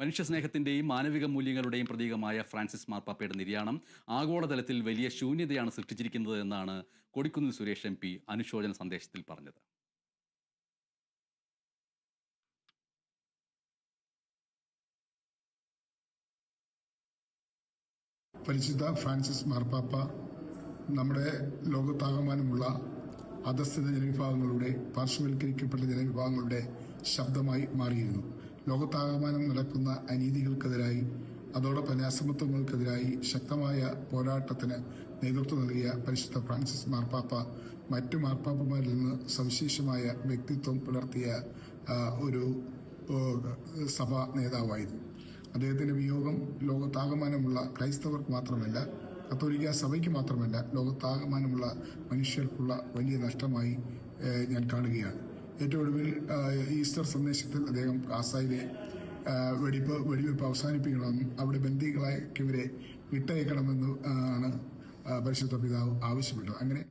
മനുഷ്യസ്നേഹത്തിന്റെയും മാനവിക മൂല്യങ്ങളുടെയും പ്രതീകമായ ഫ്രാൻസിസ് മാർപ്പാപ്പയുടെ നിര്യാണം ആഗോളതലത്തിൽ വലിയ ശൂന്യതയാണ് സൃഷ്ടിച്ചിരിക്കുന്നത് എന്നാണ് കൊടിക്കുന്നിൽ സുരേഷ് എം പി അനുശോചന സന്ദേശത്തിൽ പറഞ്ഞത്. പരിശുദ്ധ ഫ്രാൻസിസ് മാർപ്പാപ്പ നമ്മുടെ ലോകത്താകമാനമുള്ള അധസ്ഥിത ജനവിഭാഗങ്ങളുടെ പാർശ്വവൽക്കരിക്കപ്പെട്ട ജനവിഭാഗങ്ങളുടെ ശബ്ദമായി മാറിയിരുന്നു. ലോകത്താകമാനം നടക്കുന്ന അനീതികൾക്കെതിരായി അതോടൊപ്പം അസമത്വങ്ങൾക്കെതിരായി ശക്തമായ പോരാട്ടത്തിന് നേതൃത്വം നൽകിയ പരിശുദ്ധ ഫ്രാൻസിസ് മാർപ്പാപ്പ മറ്റു മാർപ്പാപ്പമാരിൽ നിന്ന് സവിശേഷമായ വ്യക്തിത്വം പുലർത്തിയ ഒരു സഭാ നേതാവായിരുന്നു. അദ്ദേഹത്തിന്റെ വിയോഗം ലോകത്താകമാനമുള്ള ക്രൈസ്തവർക്ക് മാത്രമല്ല കത്തോലിക്ക സഭയ്ക്ക് മാത്രമല്ല ലോകത്താകമാനമുള്ള മനുഷ്യർക്കുള്ള വലിയ നഷ്ടമായി ഞാൻ കാണുകയാണ്. ഏറ്റവും ഒടുവിൽ ഈസ്റ്റർ സന്ദേശത്തിൽ അദ്ദേഹം ഗാസയിലെ വെടിപ്പ് വെടിവെപ്പ് അവസാനിപ്പിക്കണമെന്നും അവിടെ ബന്ദികളായവരെ വിട്ടയക്കണമെന്നും ആണ് പരിശുദ്ധ പിതാവ് ആവശ്യപ്പെട്ടത്. അങ്ങനെ